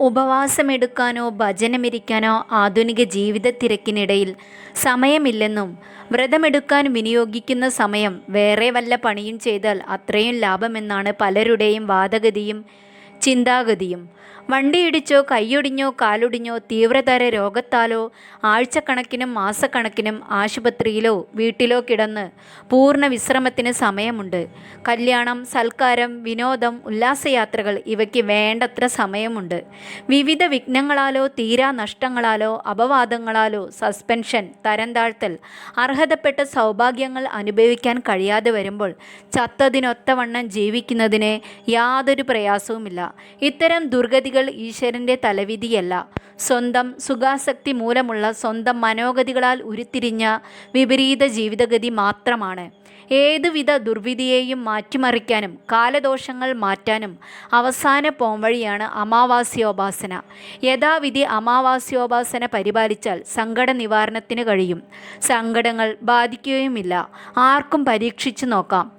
ഉപവാസമെടുക്കാനോ ഭജനമിരിക്കാനോ ആധുനിക ജീവിത തിരക്കിനിടയിൽ സമയമില്ലെന്നും വ്രതമെടുക്കാൻ വിനിയോഗിക്കുന്ന സമയം വേറെ വല്ല പണിയും ചെയ്താൽ അത്രയും ലാഭമെന്നാണ് പലരുടെയും വാദഗതിയും ചിന്താഗതിയും. വണ്ടിയിടിച്ചോ കൈയൊടിഞ്ഞോ കാലൊടിഞ്ഞോ തീവ്രതര രോഗത്താലോ ആഴ്ചക്കണക്കിനും മാസക്കണക്കിനും ആശുപത്രിയിലോ വീട്ടിലോ കിടന്ന് പൂർണ വിശ്രമത്തിന് സമയമുണ്ട്. കല്യാണം സൽക്കാരം വിനോദം ഉല്ലാസയാത്രകൾ ഇവയ്ക്ക് വേണ്ടത്ര സമയമുണ്ട്. വിവിധ വിഘ്നങ്ങളാലോ തീരാ നഷ്ടങ്ങളാലോ അപവാദങ്ങളാലോ സസ്പെൻഷൻ തരംതാഴ്ത്തൽ അർഹതപ്പെട്ട സൗഭാഗ്യങ്ങൾ അനുഭവിക്കാൻ കഴിയാതെ വരുമ്പോൾ ചത്തതിനൊത്തവണ്ണം ജീവിക്കുന്നതിന് യാതൊരു പ്രയാസവുമില്ല. ഇത്തരം ദുർഗതികൾ ഈശ്വരന്റെ തലവിധിയല്ല. സ്വന്തം സുഖാസക്തി മൂലമുള്ള സ്വന്തം മനോഗതികളാൽ ഉരുത്തിരിഞ്ഞ വിപരീത ജീവിതഗതി മാത്രമാണ്. ഏതുവിധ ദുർവിധിയെയും മാറ്റിമറിക്കാനും കാലദോഷങ്ങൾ മാറ്റാനും അവസാന പോംവഴിയാണ് അമാവാസ്യോപാസന. യഥാവിധി അമാവാസ്യോപാസന പരിപാലിച്ചാൽ സങ്കട നിവാരണത്തിന് കഴിയും. സങ്കടങ്ങൾ ബാധിക്കുകയുമില്ല. ആർക്കും പരീക്ഷിച്ചു നോക്കാം.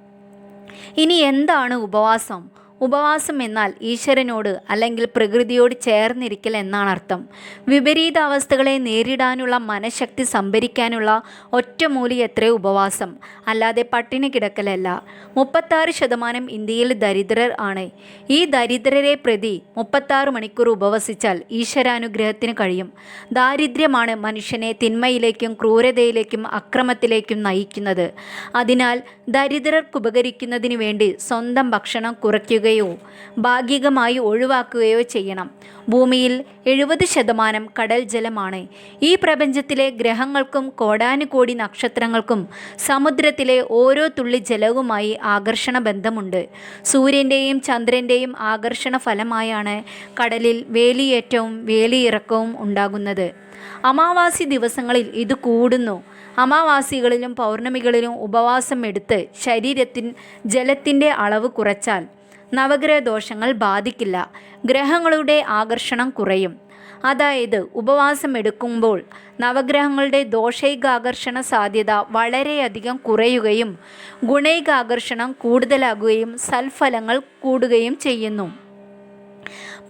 ഇനി എന്താണ് ഉപവാസം? ഉപവാസം എന്നാൽ ഈശ്വരനോട് അല്ലെങ്കിൽ പ്രകൃതിയോട് ചേർന്നിരിക്കൽ എന്നാണ് അർത്ഥം. വിപരീത അവസ്ഥകളെ നേരിടാനുള്ള മനഃശക്തി സംഭരിക്കാനുള്ള ഒറ്റമൂലി എത്ര ഉപവാസം. അല്ലാതെ പട്ടിണി കിടക്കലല്ല. മുപ്പത്താറ് ശതമാനം ഇന്ത്യയിൽ ദരിദ്രർ ആണ്. ഈ ദരിദ്രരെ പ്രതി മുപ്പത്താറ് മണിക്കൂർ ഉപവസിച്ചാൽ ഈശ്വരാനുഗ്രഹത്തിന് കഴിയും. ദാരിദ്ര്യമാണ് മനുഷ്യനെ തിന്മയിലേക്കും ക്രൂരതയിലേക്കും അക്രമത്തിലേക്കും നയിക്കുന്നത്. അതിനാൽ ദരിദ്രർക്ക് ഉപകരിക്കുന്നതിന് വേണ്ടി സ്വന്തം ഭക്ഷണം കുറയ്ക്കുകയോ ഭാഗികമായി ഒഴിവാക്കുകയോ ചെയ്യണം. ഭൂമിയിൽ എഴുപത് ശതമാനം കടൽ ജലമാണ്. ഈ പ്രപഞ്ചത്തിലെ ഗ്രഹങ്ങൾക്കും കോടാനുകോടി നക്ഷത്രങ്ങൾക്കും സമുദ്രത്തിലെ ഓരോ തുള്ളി ജലവുമായി ആകർഷണ ബന്ധമുണ്ട് സൂര്യന്റെയും ചന്ദ്രന്റെയും ആകർഷണ ഫലമായാണ് കടലിൽ വേലിയേറ്റവും വേലിയിറക്കവും ഉണ്ടാകുന്നത്. അമാവാസി ദിവസങ്ങളിൽ ഇത് കൂടുന്നു. അമാവാസികളിലും പൗർണമികളിലും ഉപവാസം എടുത്ത് ശരീരത്തിൻ ജലത്തിന്റെ അളവ് കുറച്ചാൽ നവഗ്രഹ ദോഷങ്ങൾ ബാധിക്കില്ല. ഗ്രഹങ്ങളുടെ ആകർഷണം കുറയും. അതായത് ഉപവാസം എടുക്കുമ്പോൾ നവഗ്രഹങ്ങളുടെ ദോഷൈകാകർഷണ സാധ്യത വളരെയധികം കുറയുകയും ഗുണൈകാകർഷണം കൂടുതലാകുകയും സൽഫലങ്ങൾ കൂടുകയും ചെയ്യുന്നു.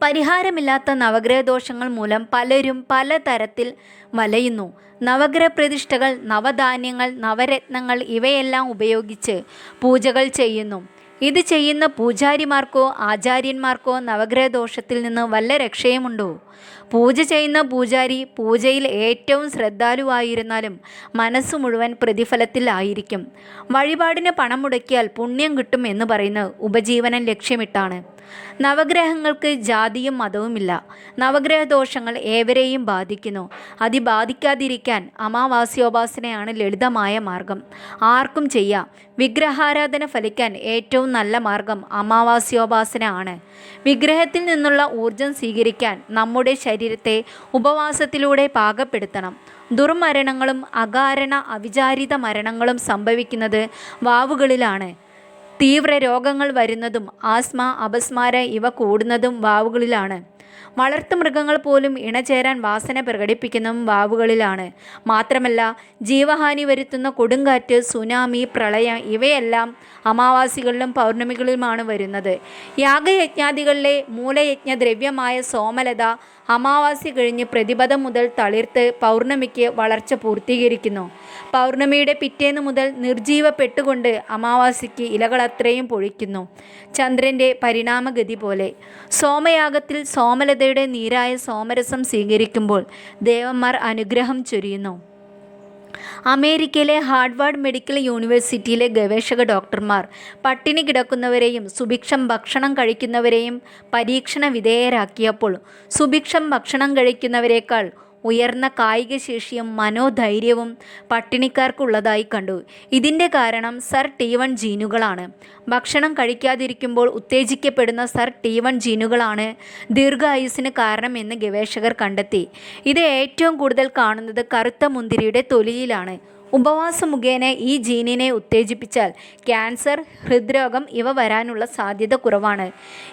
പരിഹാരമില്ലാത്ത നവഗ്രഹ ദോഷങ്ങൾ മൂലം പലരും പലതരത്തിൽ വലയുന്നു. നവഗ്രഹ പ്രതിഷ്ഠകൾ നവധാന്യങ്ങൾ നവരത്നങ്ങൾ ഇവയെല്ലാം ഉപയോഗിച്ച് പൂജകൾ ചെയ്യുന്നു. ഇത് ചെയ്യുന്ന പൂജാരിമാർക്കോ ആചാര്യന്മാർക്കോ നവഗ്രഹദോഷത്തിൽ നിന്ന് വല്ല രക്ഷയുമുണ്ടോ? പൂജ ചെയ്യുന്ന പൂജാരി പൂജയിൽ ഏറ്റവും ശ്രദ്ധാലുവായിരുന്നാലും മനസ്സ് മുഴുവൻ പ്രതിഫലത്തിൽ ആയിരിക്കും വഴിപാടിന് പണം മുടക്കിയാൽ പുണ്യം കിട്ടും എന്ന് പറയുന്നത് ഉപജീവനം ലക്ഷ്യമിട്ടാണ്. നവഗ്രഹങ്ങൾക്ക് ജാതിയും മതവുമില്ല. നവഗ്രഹ ദോഷങ്ങൾ ഏവരെയും ബാധിക്കുന്നു. അതി ബാധിക്കാതിരിക്കാൻ അമാവാസ്യോപാസനയാണ് ലളിതമായ മാർഗം. ആർക്കും ചെയ്യാം. വിഗ്രഹാരാധന ഫലിക്കാൻ ഏറ്റവും നല്ല മാർഗം അമാവാസ്യോപാസന ആണ്. വിഗ്രഹത്തിൽ നിന്നുള്ള ഊർജം സ്വീകരിക്കാൻ നമ്മുടെ ശരീരത്തെ ഉപവാസത്തിലൂടെ പാകപ്പെടുത്തണം. ദുർമരണങ്ങളും അകാരണ അവിചാരിത മരണങ്ങളും സംഭവിക്കുന്നത് വാവുകളിലാണ്. തീവ്ര രോഗങ്ങൾ വരുന്നതും ആസ്മ അപസ്മാര ഇവ കൂടുന്നതും വാവുകളിലാണ്. വളർത്തു മൃഗങ്ങൾ പോലും ഇണചേരാൻ വാസന പ്രകടിപ്പിക്കുന്നതും വാവുകളിലാണ്. മാത്രമല്ല ജീവഹാനി വരുത്തുന്ന കൊടുങ്കാറ്റ് സുനാമി പ്രളയം ഇവയെല്ലാം അമാവാസികളിലും പൗർണമികളിലുമാണ് വരുന്നത്. യാഗയജ്ഞാദികളിലെ മൂലയജ്ഞ ദ്രവ്യമായ സോമലത അമാവാസി കഴിഞ്ഞ് പ്രതിപദം മുതൽ തളിർത്ത് പൗർണമിക്ക് വളർച്ച പൂർത്തീകരിക്കുന്നു. പൗർണമിയുടെ പിറ്റേന്ന് മുതൽ നിർജീവപ്പെട്ടുകൊണ്ട് അമാവാസിക്ക് ഇലകൾ അത്രയും പൊഴിക്കുന്നു. ചന്ദ്രന്റെ പരിണാമഗതി പോലെ. സോമയാഗത്തിൽ സോമലതയുടെ നീരായ സോമരസം സ്വീകരിക്കുമ്പോൾ ദേവന്മാർ അനുഗ്രഹം ചൊരിയുന്നു. അമേരിക്കയിലെ ഹാർഡ്വാർഡ് മെഡിക്കൽ യൂണിവേഴ്സിറ്റിയിലെ ഗവേഷക ഡോക്ടർമാർ പട്ടിണി കിടക്കുന്നവരെയും സുഭിക്ഷം ഭക്ഷണം കഴിക്കുന്നവരെയും പരീക്ഷണ വിധേയരാക്കിയപ്പോൾ സുഭിക്ഷം ഭക്ഷണം കഴിക്കുന്നവരെക്കാൾ ഉയർന്ന കായിക ശേഷിയും മനോധൈര്യവും പട്ടിണിക്കാർക്കുള്ളതായി കണ്ടു. ഇതിന്റെ കാരണം സർ ടി വൺ ജീനുകളാണ്. ഭക്ഷണം കഴിക്കാതിരിക്കുമ്പോൾ ഉത്തേജിക്കപ്പെടുന്ന സർ ടി വൺ ജീനുകളാണ് ദീർഘായുസിന് കാരണമെന്ന് ഗവേഷകർ കണ്ടെത്തി. ഇത് ഏറ്റവും കൂടുതൽ കാണുന്നത് കറുത്ത മുന്തിരിയുടെ തൊലിയിലാണ്. ഉപവാസം മുഖേന ഈ ജീനിനെ ഉത്തേജിപ്പിച്ചാൽ ക്യാൻസർ ഹൃദ്രോഗം ഇവ വരാനുള്ള സാധ്യത കുറവാണ്.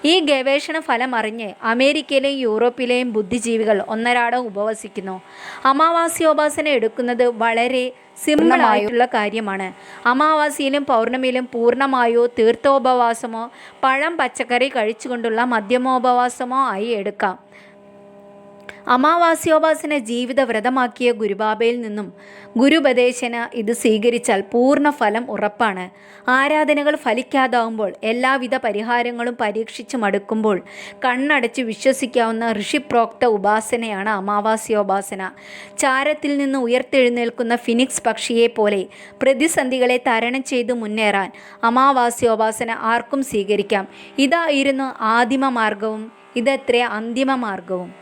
ഈ ഗവേഷണ ഫലം അറിഞ്ഞ് അമേരിക്കയിലെയും യൂറോപ്പിലെയും ബുദ്ധിജീവികൾ ഒന്നരാടം ഉപവസിക്കുന്നു. അമാവാസ്യോപാസന എടുക്കുന്നത് വളരെ സിമ്പിളായിട്ടുള്ള കാര്യമാണ്. അമാവാസിയിലും പൗർണമിയിലും പൂർണമായോ തീർത്ഥോപവാസമോ പഴം പച്ചക്കറി കഴിച്ചുകൊണ്ടുള്ള മധ്യമോപവാസമോ ആയി എടുക്കാം. അമാവാസ്യോപാസന ജീവിത വ്രതമാക്കിയ ഗുരുബാബയിൽ നിന്നും ഗുരുപദേശന ഇത് സ്വീകരിച്ചാൽ പൂർണ ഫലം ഉറപ്പാണ്. ആരാധനകൾ ഫലിക്കാതാവുമ്പോൾ എല്ലാവിധ പരിഹാരങ്ങളും പരീക്ഷിച്ച് മടുക്കുമ്പോൾ കണ്ണടച്ച് വിശ്വസിക്കാവുന്ന ഋഷിപ്രോക്ത ഉപാസനയാണ് അമാവാസ്യോപാസന. ചാരത്തിൽ നിന്ന് ഉയർത്തെഴുന്നേൽക്കുന്ന ഫിനിക്സ് പക്ഷിയെ പോലെ പ്രതിസന്ധികളെ തരണം ചെയ്ത് മുന്നേറാൻ അമാവാസ്യോപാസന ആർക്കും സ്വീകരിക്കാം. ഇതായിരുന്നു ആദിമ മാർഗവും ഇതത്രേ അന്തിമ മാർഗവും